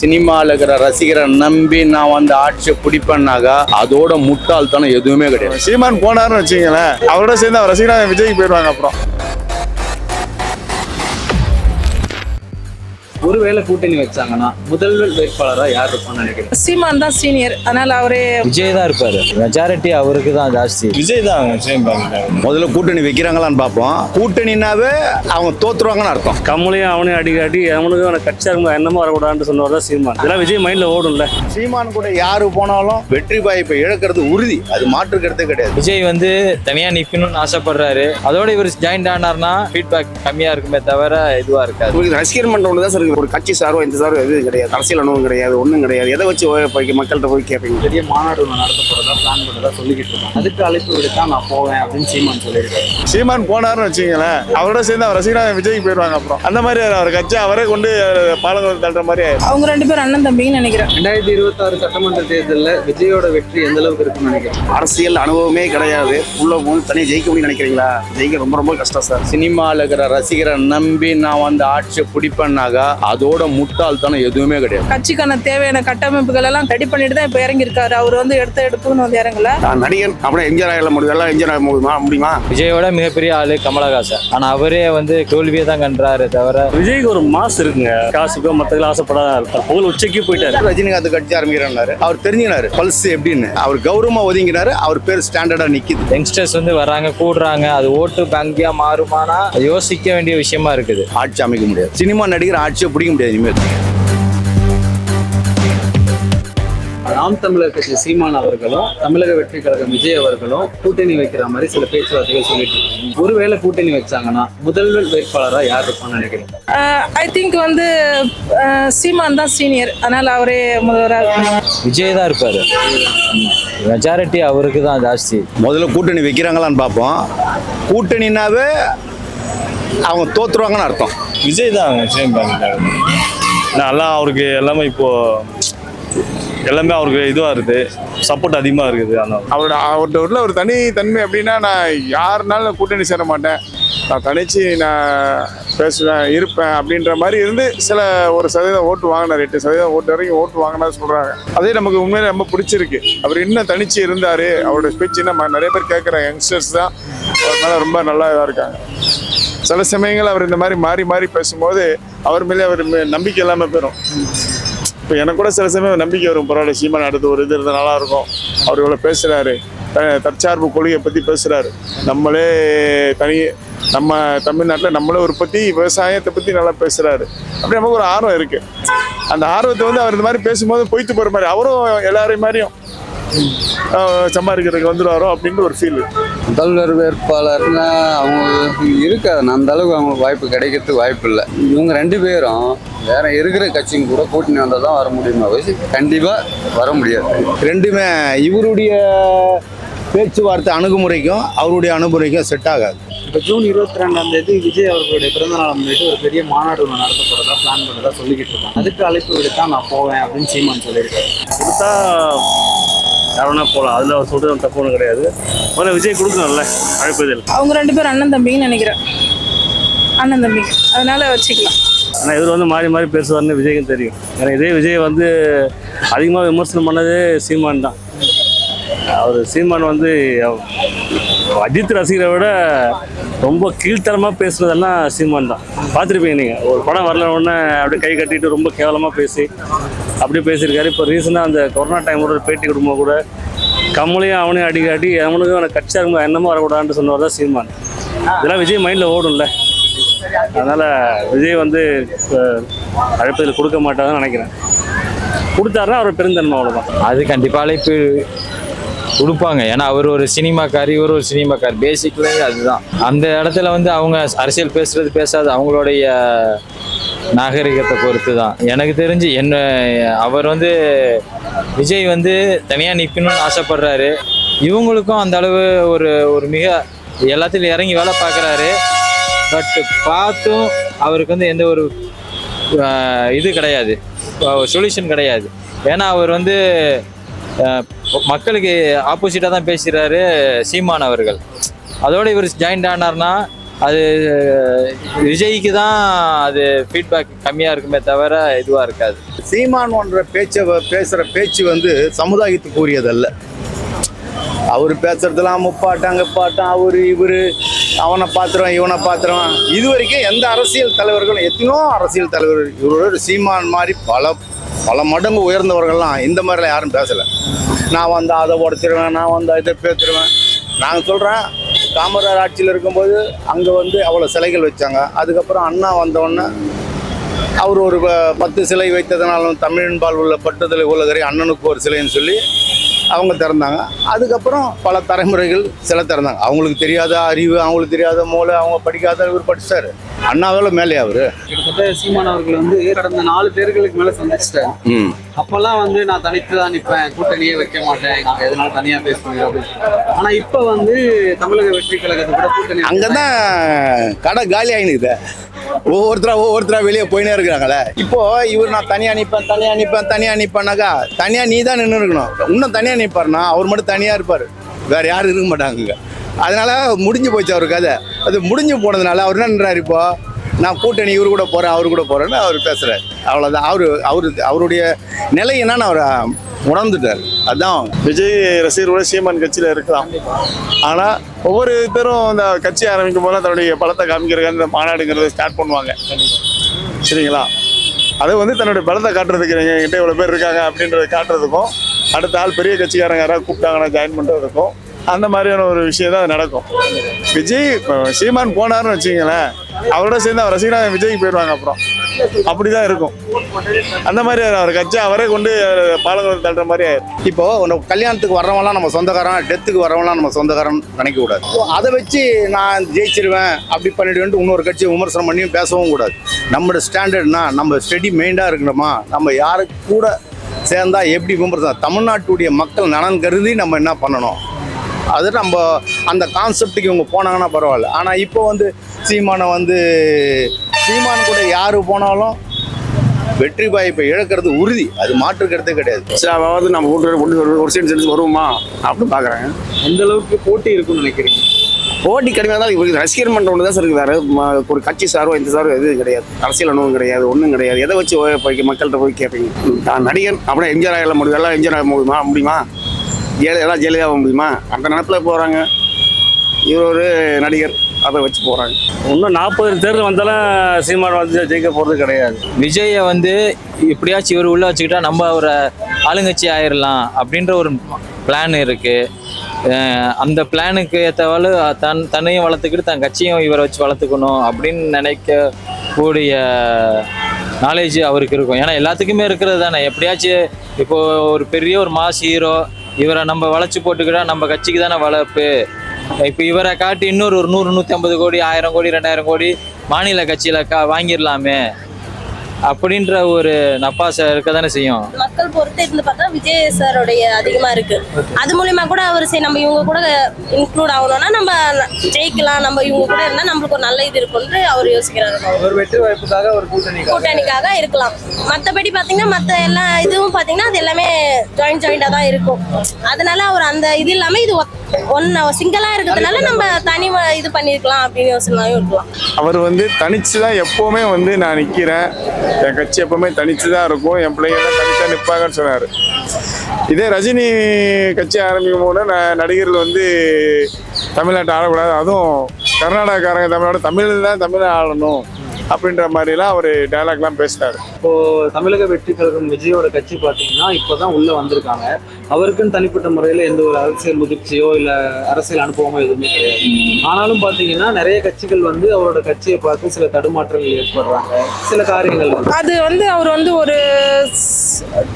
சினிமாவில் இருக்கிற ரசிகரை நம்பி நான் வந்து ஆட்சியை பிடிப்பேன்னாக்கா அதோட முட்டாள்தனம் எதுவுமே கிடையாது. சீமான் போனாருன்னு வச்சுங்களேன் அவரோட சேர்ந்து அவர் ரசிகனா விஜய்க்கு போயிடுவாங்க அப்புறம். ஒருவேளை கூட்டணி வச்சாங்கன்னா முதல்வர் வேட்பாளரா யார் இருப்பான்னு நினைக்கிறேன் சீமான் தான் சீனியர். அதனால அவரே விஜய் தான் இருப்பாரு. மெஜாரிட்டி அவருக்கு தான் ஜாஸ்தி. விஜய் தான் விஜய் முதல்ல கூட்டணி வைக்கிறாங்களான்னு பார்ப்போம். கூட்டணினாவே அவங்க தோத்துருவாங்கன்னு அர்த்தம். கமலையும் அவனையும் அடிக்க அடி அவனுக்கும் அவனை கட்சியாக இருக்கும் என்னமோ வரக்கூடாதுன்னு சொன்னவர் தான் சீமான். இதெல்லாம் விஜய் மைண்டில் ஓடும்ல. சீமான் கூட யாரு போனாலும் வெற்றி வாய்ப்பை இழக்கிறது உறுதி. அது மாற்றுக்கிறதே கிடையாது. விஜய் வந்து தனியா நிக்கணும்னு ஆசைப்படுறாரு. அதோட இவர் ஜாயின் ஆனார்னா ஃபீட்பேக் கம்மியா இருக்குமே தவிர இதுவா இருக்காது. ரசிகர் மன்றம் தான் சார் ஒரு கட்சி சாரோ இந்த சாரோ எதுவும் கிடையாது. அரசியல் அனுபவம் கிடையாது ஒன்றும் கிடையாது. எதை வச்சு போய் மக்கள்கிட்ட போய் கேட்பீங்க பெரிய மாநாடு நடத்த போறதா பிளான் பண்ணதா சொல்லிக்கிட்டு இருக்கோம். அதுக்கு அழைப்பு விடுத்தா நான் போவேன் அப்படின்னு சீமான் சொல்லியிருக்காரு. சீமான் போனாருன்னு வச்சுங்களேன் அவரோட சேர்ந்து அவர் ரசிகனா விஜய்க்கு போயிடுவாங்க அப்புறம். அந்த மாதிரி அவர் கட்சி அவரே கொண்டு பாலங்கள் தள்ளுற மாதிரி அவங்க ரெண்டு பேரும் அண்ணன் தம்பின்னு நினைக்கிறேன். ரெண்டாயிரத்தி இருபத்தாறு சட்டமன்ற தேர்தலில் விஜயோட வெற்றி எந்த அளவுக்கு இருக்குன்னு நினைக்கிறேன் அரசியல் அனுபவமே கிடையாது. உள்ள போது தனியாக ஜெயிக்க முடியும் நினைக்கிறீங்களா? ஜெயிக்க ரொம்ப ரொம்ப கஷ்டம் சார். சினிமாவில் இருக்கிற ரசிகரை நம்பி நான் வந்து ஆட்சியை பிடிப்பேன்னாக்கா அதோட முட்டாள்தனம் எதுவுமே கிடையாது. கட்சிக்கான தேவையான கட்டமைப்புகள் எல்லாம் ரெடி பண்ணிட்டு தான் இப்போ இறங்கியிருக்காரு. அவர் வந்து எடுத்த எடுப்புன்னு வந்து இறங்கல. நான் நடிகன் அப்படியே எம்ஜிஆர் ஆகல முடியும்? எல்லாம் எம்ஜிஆர் ஆக முடியுமா? முடியுமா? விஜயோட மிகப்பெரிய ஆளு கமலஹாசன். ஆனா அவரே வந்து தோல்வியை தான் கன்றாரு தவிர விஜய்க்கு ஒரு மாஸ் இருக்குங்க. காசுக்கோ மற்றதுல ஆசைப்படாத இருப்பார் புகழ் உச்சைக்கு போயிட்டாரு. ரஜினிகாந்த் கட்சி ஆரம்பிக்கிறாரு அவர் தெரிஞ்சுனாரு பல்ஸ் எப்படின்னு. அவர் கௌரவமா ஒதுங்கினாரு. அவர் பேர் ஸ்டாண்டர்டா நிக்குது. யங்ஸ்டர்ஸ் வந்து வராங்க கூடுறாங்க. அது ஓட்டு பேங்கியா மாறுமானா யோசிக்க வேண்டிய விஷயமா இருக்குது. ஆட்சி அமைக்க முடியாது. சினிமா நடிகர் ஆட்சியை பிடிக்க முடியாது இனிமேல் நாம் தமிழர் கட்சி சீமான் அவர்களும் தமிழக வெற்றி கழகம் விஜய் அவர்களும் கூட்டணி வைக்கிற மாதிரி சில பேச்சுவார்த்தைகள் சொல்லிட்டு இருக்காங்க. ஒருவேளை கூட்டணி வச்சாங்கன்னா முதல்வர் வேட்பாளரா யார் இருப்பான்னு நினைக்கிறேன் ஐ திங்க் வந்து அஹ், சீமான் தான் சீனியர் அதனால அவரே முதல்வராக விஜய் தான் இருப்பாரு. மெஜாரிட்டி அவருக்கு தான் ஜாஸ்தி. முதல்ல கூட்டணி வைக்கிறாங்களான்னு பார்ப்போம். கூட்டணினாவே அவங்க தோத்துருவாங்கன்னு அர்த்தம். விஜய் தான் விஜய் நல்லா அவருக்கு எல்லாமே இப்போ எல்லாமே அவருக்கு இதுவாக இருக்குது சப்போர்ட் அதிகமாக இருக்குது அந்த அவரோட அவர்கிட்ட உள்ள ஒரு தனி தன்மை அப்படின்னா நான் யாருனாலும் கூட்டணி சேர மாட்டேன். நான் தனிச்சு நான் பேசுவேன் இருப்பேன் அப்படின்ற மாதிரி இருந்து சில ஒரு சதவீதம் ஓட்டு வாங்கினார். எட்டு சதவீதம் ஓட்டு வரைக்கும் ஓட்டு வாங்கினா சொல்கிறாங்க அதே நமக்கு உண்மையிலே ரொம்ப பிடிச்சிருக்கு. அவர் இன்னும் தனிச்சு இருந்தார். அவரோட ஸ்பீச் இன்னும் நிறைய பேர் கேட்குற யங்ஸ்டர்ஸ் தான். அதனால ரொம்ப நல்லா இதாக இருக்காங்க. சில சமயங்கள் அவர் இந்த மாதிரி மாறி மாறி பேசும்போது அவர் மேலே அவர் நம்பிக்கை இல்லாமல் போயிடும் இப்போ எனக்கு கூட சில சமயம் நம்பிக்கை வரும் பரவாயில்ல சீமான் அடுத்து ஒரு இது இருந்தால் நல்லா இருக்கும். அவர் இவ்வளோ பேசுகிறாரு தற்சார்பு கொள்கையை பற்றி பேசுகிறாரு நம்மளே தனி நம்ம தமிழ்நாட்டில் நம்மளே உற்பத்தி விவசாயத்தை பற்றி நல்லா பேசுகிறாரு அப்படி நமக்கு ஒரு ஆர்வம் இருக்குது அந்த ஆர்வத்தை வந்து அவர் இந்த மாதிரி பேசும்போது பொய்த்து போகிற மாதிரி அவரும் எல்லாரையும் மாதிரியும். சம்பாதிக்கிறதுக்கு வந்துடுவாரோ அப்படின்ற ஒரு ஃபீல் முதல்வர் வேட்பாளர்னா அவங்க இருக்காது. அந்த அளவுக்கு அவங்களுக்கு வாய்ப்பு கிடைக்கிறதுக்கு வாய்ப்பு இல்லை. இவங்க ரெண்டு பேரும் வேற இருக்கிற கட்சிங்க கூட கூட்டணி வந்தால் தான் வர முடியுமா கண்டிப்பாக வர முடியாது. ரெண்டுமே இவருடைய பேச்சுவார்த்தை அணுகுமுறைக்கும் அவருடைய அணுகுமுறைக்கும் செட் ஆகாது. இப்போ ஜூன் இருபத்தி ரெண்டாம் தேதி விஜய் அவர்களுடைய பிறந்த நாள் முன்னிட்டு ஒரு பெரிய மாநாடு ஒன்று நடத்த போறதா பிளான் பண்ணதா சொல்லிக்கிட்டு இருக்காங்க. அதுக்கு அழைப்பு விடுத்தா நான் போவேன் அப்படின்னு சீமான் சொல்லியிருக்காரு. கொடுத்தா யாருன்னா போகலாம். அதில் அவர் சொல்கிறது தப்பு ஒன்றும் கிடையாது. முதல்ல விஜய் கொடுக்கணும்ல அழைப்பதில் அவங்க ரெண்டு பேரும் அண்ணன் தம்பின்னு நினைக்கிறேன். அண்ணன் தம்பிங்க அதனால வச்சுக்கலாம். ஆனால் இவர் வந்து மாறி மாறி பேசுவார்னு விஜய்க்கும் தெரியும். ஏன்னா இதே விஜய் வந்து அதிகமாக விமர்சனம் பண்ணதே சீமான் தான். அவர் சீமான் வந்து அஜித் ரசிகரை விட ரொம்ப கீழ்த்தரமாக பேசுனதெல்லாம் சீமான் தான். பார்த்துருப்பீங்க நீங்கள் ஒரு படம் வரல உடனே அப்படியே கை கட்டிட்டு ரொம்ப கேவலமாக பேசி அப்படி பேசியிருக்காரு. இப்போ ரீசெண்டாக அந்த கொரோனா டைமோட கூட பேட்டி கொடுக்கும்போது கூட கம்மலையும் அவனையும் அடி அடி அவனுக்கும் அவனை கட்சியாக இருக்கும் என்னமோ வரக்கூடாதுன்னு சொன்னவர் தான் சீமான். இதெல்லாம் விஜய் மைண்டில் ஓடும்ல. அதனால் விஜய் வந்து அழைப்பதில் கொடுக்க மாட்டாங்கன்னு நினைக்கிறேன். கொடுத்தாருன்னா அவர் பெருந்தன்மை அவ்வளோதான் அது கண்டிப்பாக அழைப்பு. கொடுப்பாங்க. ஏன்னா அவர் ஒரு சினிமாக்கார் இவர் ஒரு சினிமாக்கார். பேசிக்கலி அதுதான். அந்த இடத்துல வந்து அவங்க அரசியல் பேசுறது பேசாது. அவங்களுடைய நாகரிகத்தை பொறுத்து தான் எனக்கு தெரிஞ்சு என்ன அவர் வந்து விஜய் வந்து தனியாக நிற்கணும்னு ஆசைப்படுறாரு. இவங்களுக்கும் அந்த அளவு ஒரு ஒரு மிக எல்லாத்துலையும் இறங்கி வேலை பார்க்குறாரு. பட் பார்த்தும் அவருக்கு வந்து எந்த ஒரு இது கிடையாது. சொல்யூஷன் கிடையாது. ஏன்னா அவர் வந்து மக்களுக்கு ஆப்போசிட்டாக தான் பேசுகிறாரு சீமான் அவர்கள். அதோட இவர் ஜாயின்ட் ஆனார்னா அது விஜய்க்கு தான் அது ஃபீட்பேக் கம்மியாக இருக்குமே தவிர இதுவாக இருக்காது. சீமான் ஒன்ற பேச்சை பேசுகிற பேச்சு வந்து சமுதாயத்துக்கு உரியதல்ல அவர் பேசுறதெல்லாம் முப்பாட்டம் பாட்டம் அவர் இவர் அவனை பாத்திரம் இவனை பாத்திரம் இது வரைக்கும் எந்த அரசியல் தலைவர்களும் எத்தனையோ அரசியல் தலைவர் இவரோட சீமான் மாதிரி பல பல மடங்கு உயர்ந்தவர்கள்லாம் இந்த மாதிரிலாம் யாரும் பேசலை. நான் வந்து அதை உடச்சிருவேன் நான் வந்து இதை பேத்துருவேன் நான் சொல்கிறேன் காமராஜர் ஆட்சியில் இருக்கும்போது அங்கே வந்து அவ்வளோ சிலைகள் வச்சாங்க. அதுக்கப்புறம் அண்ணா வந்தவுடனே அவர் ஒரு ப- பத்து சிலை வைத்ததுனாலும் தமிழின்பால் உள்ள பட்டுதலை உள்ளகரை அண்ணனுக்கு ஒரு சிலைன்னு சொல்லி அவங்க திறந்தாங்க. அதுக்கப்புறம் பல தலைமுறைகள் சிலை திறந்தாங்க. அவங்களுக்கு தெரியாத அறிவு அவங்களுக்கு தெரியாத மூளை அவங்க படிக்காத இவர் படிச்சாரு. அண்ணாவில் மேலே அவரு. கிட்டத்தட்ட சீமான் அவர்கள் வந்து கடந்த நாலு தேர்தலுக்கு மேல சந்திச்சிட்டாரு. அப்பெல்லாம் வந்து நான் தனித்து தான் நிற்பேன். கூட்டணியே வைக்க மாட்டேன். நான் எதனால தனியா பேசுவேன் அப்படின்னு. சொல்றாரு. ஆனா இப்ப வந்து தமிழக வெற்றி கழகத்தை கூட கூட்டணி அங்கே தான் கடை காலி ஆகினுக்குது ஒவ்வொருத்தரா ஒவ்வொருத்தரா வெளியே போயினே இருக்கிறாங்களே இப்போ இவர் நான் தனியாக நிற்பேன் தனியாக நிற்பேன் தனியாக நிற்பேனாக்கா தனியாக நீ தான் நின்று இருக்கணும். இன்னும் தனியாக நிற்பாருன்னா அவர் மட்டும் தனியாக இருப்பார். வேற யாரும் இருக்க மாட்டாங்க அதனால முடிஞ்சு போச்சு அவர் கதை. அது முடிஞ்சு போனதுனால அவர் என்னன்றாரு இப்போ? நான் கூட்டணி இவர் கூட போகிறேன் அவர் கூட போகிறேன்னு அவர் பேசுகிறார் அவ்வளோதான் அவர் அவர் அவருடைய நிலை என்னன்னு அவர் உணர்ந்துட்டார். அதான். விஜய் ரசிகர்களோட சீமான் கட்சியில் இருக்கலாம். ஆனால் ஒவ்வொரு பேரும் அந்த கட்சி ஆரம்பிக்கும் போது தன்னுடைய பலத்தை காமிக்கிறதுக்கு இந்த மாநாடுங்கிறத ஸ்டார்ட் பண்ணுவாங்க. சரிங்களா? அது வந்து தன்னுடைய பலத்தை காட்டுறதுக்கு எங்கள் இவ்வளோ பேர் இருக்காங்க அப்படின்றத காட்டுறதுக்கும் அடுத்த ஆள் பெரிய கட்சிக்காரங்க யாராவது கூப்பிட்டாங்கன்னா ஜாயின் பண்ணுறதுக்கும் அந்த மாதிரியான ஒரு விஷயம் தான் நடக்கும். விஜய் சீமான் போனார்னு வச்சிங்களேன் அவரோட சேர்ந்து அவர் ரசிகனா விஜய்க்கு போயிடுவாங்க அப்புறம். அப்படி தான் இருக்கும். அந்த மாதிரி அவர் கட்சி அவரே கொண்டு பாலங்கள் தள்ளுற மாதிரி இப்போ நம்ம கல்யாணத்துக்கு வர்றவங்களாம் நம்ம சொந்தக்காரன் டெத்துக்கு வர்றவங்களாம் நம்ம சொந்தக்காரன் நினைக்க கூடாது அதை வச்சு நான் ஜெயிச்சிருவேன் அப்படி பண்ணிடுவேன்ட்டு இன்னொரு கட்சியை விமர்சனம் பண்ணியும் பேசவும் கூடாது. நம்மளோட ஸ்டாண்டர்ட்னா நம்ம ஸ்டடி மெயின்டாக இருக்கணுமா? நம்ம யாருக்கு கூட சேர்ந்தா எப்படி விமர்சனம்? தமிழ்நாட்டுடைய மக்கள் நலன் கருதி நம்ம என்ன பண்ணணும்? அது நம்ம அந்த கான்செப்டுக்கு இவங்க போனாங்கன்னா பரவாயில்ல. ஆனால் இப்போ வந்து சீமானை வந்து சீமான் கூட யார் போனாலும் வெற்றி வாய்ப்பை இழக்கிறது உறுதி. அது மாற்றுக்கிறதே கிடையாது. சரி அதாவது நம்ம கொண்டு ஒரு- ஒரு சைடு செஞ்சு வருவோமா? அப்படின்னு பார்க்குறேன் எந்த அளவுக்கு போட்டி இருக்கும்னு நினைக்கிறீங்க? போட்டி கடுமையாக தான் இவருக்கு ரசிகர் மன்றம் ஒன்று தான் சார் இருக்குது. ஒரு கட்சி சாரோ இந்த சாரோ எதுவும் கிடையாது. அரசியல் அனுபவம் கிடையாது ஒன்றும் கிடையாது. எதை வச்சு போய் மக்கள்கிட்ட போய் கேட்பீங்க நான் நடிகர் அப்படியே எம்ஜிஆர் ஆகல முடியும்? எல்லாம் எம்ஜிஆர் ஆக முடியுமா? முடியுமா? ஜெயல எல்லாம் ஜெயலலிதா ஆக முடியுமா? அந்த நினப்பில் போகிறாங்க இவர் ஒரு நடிகர். அதை வச்சு போகிறாங்க இன்னும் நாற்பது தேர்தல் வந்தாலும் சீமான் வந்து ஜெயிக்க போகிறது கிடையாது. விஜயை வந்து எப்படியாச்சும் இவர் உள்ள வச்சுக்கிட்டா நம்ம ஒரு ஆளுங்கட்சி ஆயிடலாம் அப்படின்ற ஒரு பிளான் இருக்கு. அஹ் அந்த பிளானுக்கு ஏற்றவாறு தன் தன்னையும் வளர்த்துக்கிட்டு தன் கட்சியும் இவரை வச்சு வளர்த்துக்கணும் அப்படின்னு நினைக்கக்கூடிய நாலேஜ் அவருக்கு இருக்கும். ஏன்னா எல்லாத்துக்குமே இருக்கிறது தானே. எப்படியாச்சும் இப்போ ஒரு பெரிய ஒரு மாஸ் ஹீரோ இவரை நம்ம வளைச்சு போட்டுக்கிட்டா நம்ம கட்சிக்கு தானே வளர்ப்பு. இப்போ இவரை காட்டி இன்னொரு ஒரு நூறு நூற்றி ஐம்பது கோடி ஆயிரம் கோடி ரெண்டாயிரம் கோடி மாநில கட்சியில் கா வாங்கிடலாமே. அப்படின்ற ஒரு நப்பாசை இருக்க தானே செய்யும். மக்கள் பொறுத்து விஜய் சாரோடைய அதிகமா இருக்கு. அது மூலியமா கூட அவர் சரி நம்ம இவங்க கூட இன்க்ளூட் ஆகணும்னா நம்ம ஜெயிக்கலாம். நம்ம இவங்க கூட இருந்தா நம்மளுக்கு ஒரு நல்ல இது இருக்கும்னு அவர் யோசிக்கிறாரு. ஒரு வெற்றி வாய்ப்புக்காக ஒரு கூட்டணி கூட்டணிக்காக இருக்கலாம். மத்தபடி பாத்தீங்கன்னா மத்த எல்லா இதுவும் பாத்தீங்கன்னா அது எல்லாமே ஜாயிண்ட் ஜாயிண்டா தான் இருக்கும். அதனால அவர் அந்த இது இல்லாம இது ஒன்னு சிங்கிளா இருக்கிறதுனால நம்ம தனி வ- இது பண்ணிருக்கலாம் அப்படின்னு யோசனையும் இருக்கலாம். அவர் வந்து தனிச்சு தான் எப்போவுமே வந்து நான் நிற்கிறேன் என் கட்சி எப்போவுமே தனிச்சு தான் இருக்கும். என் பிள்ளைங்க தான் தனிச்சாக நிற்பாங்கன்னு சொன்னார். இதே ரஜினி கட்சி ஆரம்பிக்கும் போது நான் நடிகர்கள் வந்து தமிழ்நாட்டை ஆளக்கூடாது அதுவும் கர்நாடகாக்காரங்க தமிழ்நாடு தமிழ் தான் தமிழை ஆளணும் அப்படின்ற மாதிரிலாம் அவர் டைலாக்லாம் பேசினார். இப்போ தமிழக வெற்றி கழகம் விஜயோட கட்சி பாத்தீங்கன்னா இப்பதான் உள்ள வந்திருக்காங்க. அவருக்குன்னு தனிப்பட்ட முறையில எந்த ஒரு அரசியல் முதிர்ச்சியோ இல்ல அரசியல் அனுபவமோ எதுவுமே கிடையாது. ஆனாலும் பாத்தீங்கன்னா நிறைய கட்சிகள் வந்து அவரோட கட்சியை பார்த்து சில தடுமாற்றங்கள் ஏற்படுறாங்க. சில காரியங்கள் அது வந்து அவர் வந்து ஒரு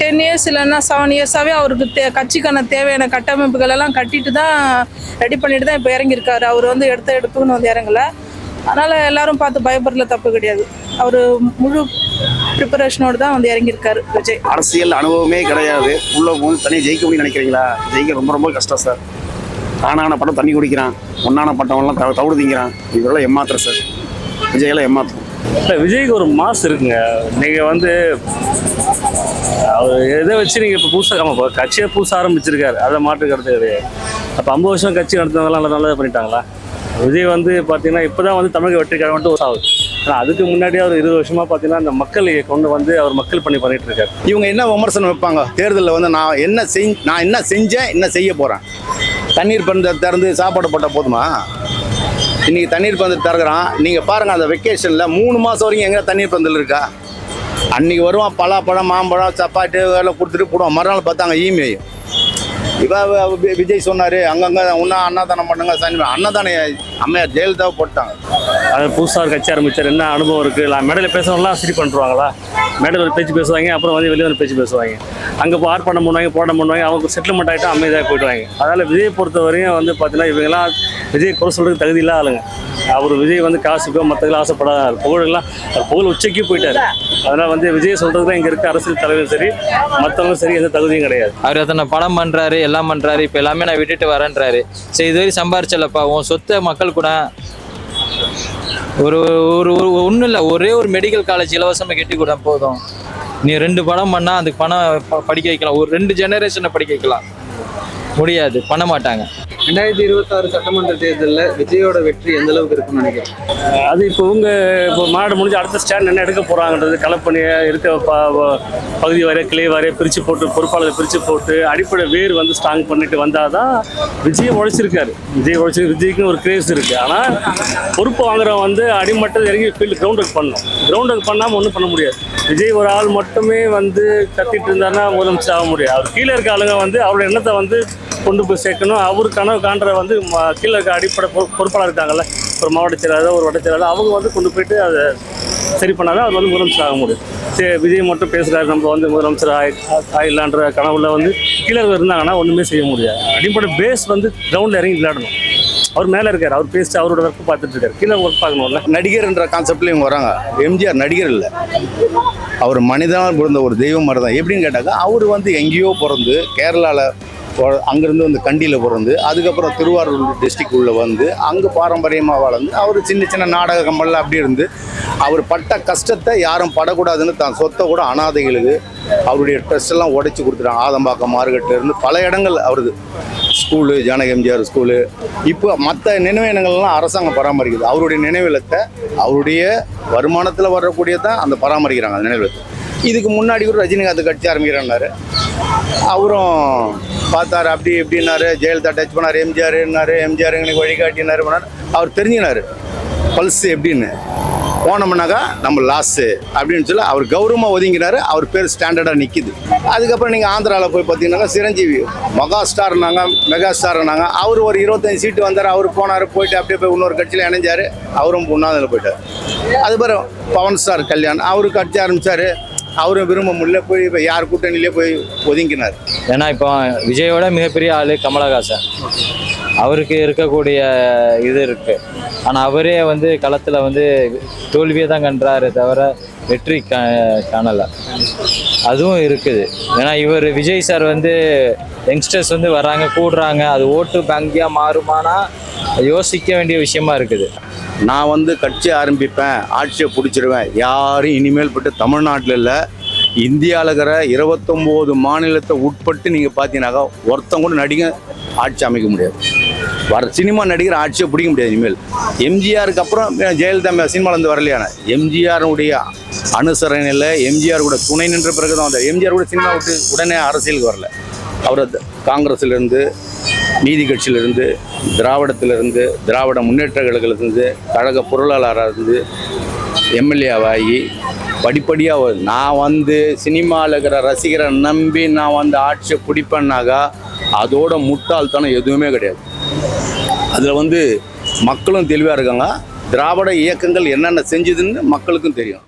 டென் இயர்ஸ் இல்லைன்னா செவன் இயர்ஸாகவே அவருக்கு தே கட்சிக்கான தேவையான கட்டமைப்புகள் எல்லாம் கட்டிட்டு தான் ரெடி பண்ணிட்டு தான் இப்போ இறங்கியிருக்காரு. அவர் வந்து எடுத்த எடுப்புன்னு வந்து இறங்கல. அதனால் எல்லாரும் பார்த்து பயப்படுறதுல தப்பு கிடையாது. அவர் முழு ப்ரிப்பரேஷனோடு தான் வந்து இறங்கியிருக்காரு விஜய். அரசியல் அனுபவமே கிடையாது. உள்ள போது தனியாக ஜெயிக்க முடியும்னு நினைக்கிறீங்களா? ஜெயிக்க ரொம்ப ரொம்ப கஷ்டம் சார். ஆனான பட்டம் தண்ணி குடிக்கிறான். ஒன்னான பட்டம்லாம் தவ தவிடு திங்கிறான். இவரெல்லாம் ஏமாத்துறேன் சார். விஜயெல்லாம் ஏமாத்தும் இல்லை விஜய்க்கு ஒரு மாஸ் இருக்குங்க. நீங்கள் வந்து அவர் எதை வச்சு நீங்கள் இப்போ புதுசாக ஆமாம் இப்போ கட்சியை புதுசாக ஆரம்பிச்சிருக்காரு. அதை மாற்று கருத்து கிடையாது. அப்போ ஐம்பது வருஷம் கட்சி நடத்தினதெல்லாம் நல்லா நல்லதாக பண்ணிட்டாங்களா? விஜய் வந்து பார்த்தீங்கன்னா இப்போ தான் வந்து தமிழக வெற்றிக்காக கழகம் ஆகுது. ஆனால் அதுக்கு முன்னாடியே அவர் இருபது வருஷமாக பார்த்தீங்கன்னா அந்த மக்கள் கொண்டு வந்து அவர் மக்கள் பண்ணி பண்ணிட்டு இருக்காரு. இவங்க என்ன விமர்சனம் வைப்பாங்க? தேர்தலில் வந்து நான் என்ன செய் நான் என்ன செஞ்சேன் என்ன செய்ய போகிறேன் தண்ணீர் பந்த திறந்து சாப்பாடு போட்டால் போதுமா? இன்றைக்கி தண்ணீர் பந்து திறக்கிறான். நீங்கள் பாருங்கள் அந்த வெக்கேஷனில் மூணு மாதம் வரைக்கும் எங்கே தண்ணீர் பந்தல் இருக்கா? அன்றைக்கி வருவான் பலாப்பழம் மாம்பழம் சப்பாட்டு எல்லாம் கொடுத்துட்டு போடுவான். மறுநாள் பார்த்தாங்க ஈமேயும் இப்போ விஜய் சொன்னார் அங்கங்கே ஒன்றா அன்னதானம் பண்ணுங்க சனி அன்னதானம் அம்மையார் ஜெயலலிதாவை போட்டாங்க அது புதுசாக கட்சி ஆரம்பிச்சார் என்ன அனுபவம் இருக்குது இல்லை மேடையில் பேசுறவங்களாம் சரி பண்ணுறாங்களா மேடையில் ஒரு பேச்சு பேசுவாங்க அப்புறம் வந்து வெளியே ஒரு பேச்சு பேசுவாங்க. அங்கே இப்போ ஆர்ப்பாட்டம் பண்ணுவாங்க போராட்டம் பண்ணுவாங்க அவங்க செட்டில்மெண்ட் ஆகிட்டு அமைதியாக போயிடுவாங்க. அதனால் விஜய் பொறுத்த வரையும் வந்து பார்த்தீங்கன்னா இவங்கெல்லாம் விஜய் குறை சொல்கிறதுக்கு தகுதி இல்லாத ஆளுங்க. அவர் விஜய் வந்து காசுக்கோ மற்றதுல ஆசைப்படாத. புகழெல்லாம் அவர் புகழ் உச்சைக்கு போயிட்டார். அதனால் வந்து விஜய் சொல்கிறது தான் இங்கே இருக்க அரசியல் தலைவரும் சரி மற்றவங்களும் சரி எந்த தகுதியும் கிடையாது. அவர் எத்தனை படம் பண்றாரு எல்லாம் பண்றாரு. இப்போ எல்லாமே நான் விட்டுட்டு வரேன்றாரு. சரி இதுவரை சம்பாரிச்சலப்பா. உன் சொத்தை மக்கள் கூட ஒரு ஒரு ஒன்றும் இல்லை. ஒரே ஒரு மெடிக்கல் காலேஜ் இலவசமாக கட்டி கூட போதும். நீ ரெண்டு படம் பண்ணால் அதுக்கு பணம் படிக்க வைக்கலாம். ஒரு ரெண்டு ஜெனரேஷனை படிக்க வைக்கலாம். முடியாது. பண்ண மாட்டாங்க. ரெண்டாயிரத்தி இருபத்தாறு சட்டமன்ற தேர்தலில் விஜயோட வெற்றி எந்த அளவுக்கு இருக்குன்னு நினைக்கிறேன் அது இப்போ இவங்க இப்போ மாநாடு முடிஞ்சு அடுத்த ஸ்டாண்ட் என்ன எடுக்க போகிறாங்கன்றது கலப்பணியை இருக்க ப பகுதி வரைய கிளை வரைய பிரித்து போட்டு பொறுப்பாளர் பிரித்து போட்டு அடிப்படை வேர் வந்து ஸ்ட்ராங் பண்ணிட்டு வந்தால் தான் விஜய் உழைச்சிருக்காரு. விஜய் உழைச்சி விஜய்க்குன்னு ஒரு கிரேஸ் இருக்குது ஆனால் பொறுப்பு வாங்குறவன் வந்து அடிமட்டத்தில் இறங்கி ஃபீல்டு கிரவுண்ட் ஒர்க் பண்ணணும். கிரவுண்ட் ஒர்க் பண்ணாமல் ஒன்றும் பண்ண முடியாது. விஜய் ஒரு ஆள் மட்டுமே வந்து கத்திட்டு இருந்தாருன்னா முதலமைச்சர் ஆக முடியாது. அவர் கீழே இருக்க ஆளுங்க வந்து அவரோட எண்ணத்தை வந்து கொண்டு போய் சேர்க்கணும். அவர் கனவு காண்ற வந்து கீழே இருக்க அடிப்படை பொறுப்பாளர் இருக்காங்கல்ல ஒரு மாவட்ட செயலாளர் ஒரு வட்ட செயலாளர் அவங்க வந்து கொண்டு போயிட்டு அதை சரி பண்ணாதான் அவர் வந்து முதலமைச்சர் ஆக முடியும். சரி விஜய் மட்டும் பேசுகிறாரு நம்ம வந்து முதலமைச்சர் ஆயி ஆயிடலான்ற கனவுல வந்து கீழே இருந்தாங்கன்னா ஒன்றுமே செய்ய முடியாது. அடிப்படை பேஸ் வந்து கிரவுண்டில் இறங்கி விளையாடணும். அவர் மேலே இருக்கார் அவர் பேசிட்டு அவரோட ஒர்க் பார்த்துட்டு இருக்காரு. கீழே ஒர்க் பார்க்கணும்ல. நடிகர்ன்ற கான்செப்ட்ல இவங்க வராங்க. எம்ஜிஆர் நடிகர் இல்லை. அவர் மனிதனால் பிறந்த ஒரு தெய்வம் மாதிரி தான் எப்படின்னு கேட்டாக்கா அவர் வந்து எங்கேயோ பிறந்து கேரளாவில் அங்கேருந்து வந்து கண்டியில் பிறந்து அதுக்கப்புறம் திருவாரூர் டிஸ்ட்ரிக்ட் உள்ளே வந்து அங்கே பாரம்பரியமாக வளர்ந்து அவர் சின்ன சின்ன நாடக கம்பலில் அப்படி இருந்து அவர் பட்ட கஷ்டத்தை யாரும் படக்கூடாதுன்னு தான் சொத்தை கூட அனாதைகளுக்கு அவருடைய ட்ரெஸ் எல்லாம் உடைச்சி கொடுத்துட்டாங்க. ஆதம்பாக்கம் மார்க்கெட்டில் இருந்து பல இடங்கள் அவரது ஸ்கூலு ஜானகி எம்ஜிஆர் ஸ்கூலு இப்போ மற்ற நினைவினங்கள்லாம் அரசாங்கம் பராமரிக்குது. அவருடைய நினைவிலத்தை அவருடைய வருமானத்தில் வரக்கூடியதான் அந்த பராமரிக்கிறாங்க அந்த நினைவிலத்தை. இதுக்கு முன்னாடி கூட ரஜினிகாந்த் கட்சி ஆரம்பிக்கிறாரு அவரும் பார்த்தாரு அப்படி இப்படின்னாரு ஜெயலலிதா டச் பண்ணார் எம்ஜிஆர்னாரு எம்ஜிஆர் எங்களுக்கு வழிகாட்டினாரு பண்ணாரு. அவர் தெரிஞ்சினார் பல்ஸ் எப்படின்னு. போனோம்னாக்கா நம்ம லாஸு அப்படின்னு சொல்லி அவர் கௌரவமாக ஒதுங்கினார் அவர் பேர் ஸ்டாண்டர்டாக நிற்கிது அதுக்கப்புறம் நீங்கள் ஆந்திராவில் போய் பார்த்தீங்கன்னாக்கா சிரஞ்சீவி மெகா ஸ்டார்னாங்க மெகா ஸ்டார்னாங்க அவர் ஒரு இருபத்தஞ்சு சீட்டு வந்தார் அவர் போனார் போயிட்டு அப்படியே போய் இன்னொரு கட்சியில் இணைஞ்சார் அவரும் ஒன்றாவதில் போயிட்டார். அதுக்கப்புறம் பவன் ஸ்டார் கல்யாண். அவரு கட்சி ஆரம்பித்தார் அவரும் விரும்ப முடியல போய் இப்போ யார் கூட்டணியிலே போய் ஒதுங்கினார்? ஏன்னா இப்போ விஜயோட மிகப்பெரிய ஆள் கமலஹாசன். அவருக்கு இருக்கக்கூடிய இது இருக்கு. ஆனால் அவரே வந்து களத்தில் வந்து தோல்வியை தான் கண்டாரு தவிர வெற்றி கா காணலை. அதுவும் இருக்குது. ஏன்னா இவர் விஜய் சார் வந்து யங்ஸ்டர்ஸ் வந்து வர்றாங்க கூடுறாங்க. அது ஓட்டு பேங்கியாக மாறுமானா யோசிக்க வேண்டிய விஷயமா இருக்குது. நான் வந்து கட்சி ஆரம்பிப்பேன் ஆட்சியை பிடிச்சிருவேன். யாரும் இனிமேல் பட்டு தமிழ்நாட்டில் இல்லை. இந்தியாவில் இருக்கிற இருபத்தொம்போது மாநிலத்தை உட்பட்டு நீங்கள் பார்த்தீங்கன்னாக்கா ஒருத்தங்க கூட நடிகை ஆட்சி அமைக்க முடியாது. வர சினிமா நடிகர் ஆட்சியை பிடிக்க முடியாது இனிமேல். எம்ஜிஆருக்கு அப்புறம் ஜெயலலிதா சினிமாலேருந்து வரலையான எம்ஜிஆருடைய அனுசரணையில் எம்ஜிஆர் கூட துணை நின்ற பிறகு தான் வந்தார். எம்ஜிஆர் கூட சினிமா விட்டு உடனே அரசியலுக்கு வரல. அவர் காங்கிரஸ்லேருந்து நீதி கட்சியிலிருந்து திராவிடத்திலிருந்து திராவிட முன்னேற்ற கழகத்திலிருந்து கழக பொருளாளராக இருந்து எம்எல்ஏவாகி படிப்படியாக நான் வந்து சினிமாவில் இருக்கிற ரசிகரை நம்பி நான் வந்து ஆட்சியை பிடிப்பேன்னாக்கா அதோட முட்டாள்தனம் எதுவுமே கிடையாது. அதில் வந்து மக்களும் தெளிவாக இருக்காங்க. திராவிட இயக்கங்கள் என்னென்ன செஞ்சுதுன்னு மக்களுக்கும் தெரியும்.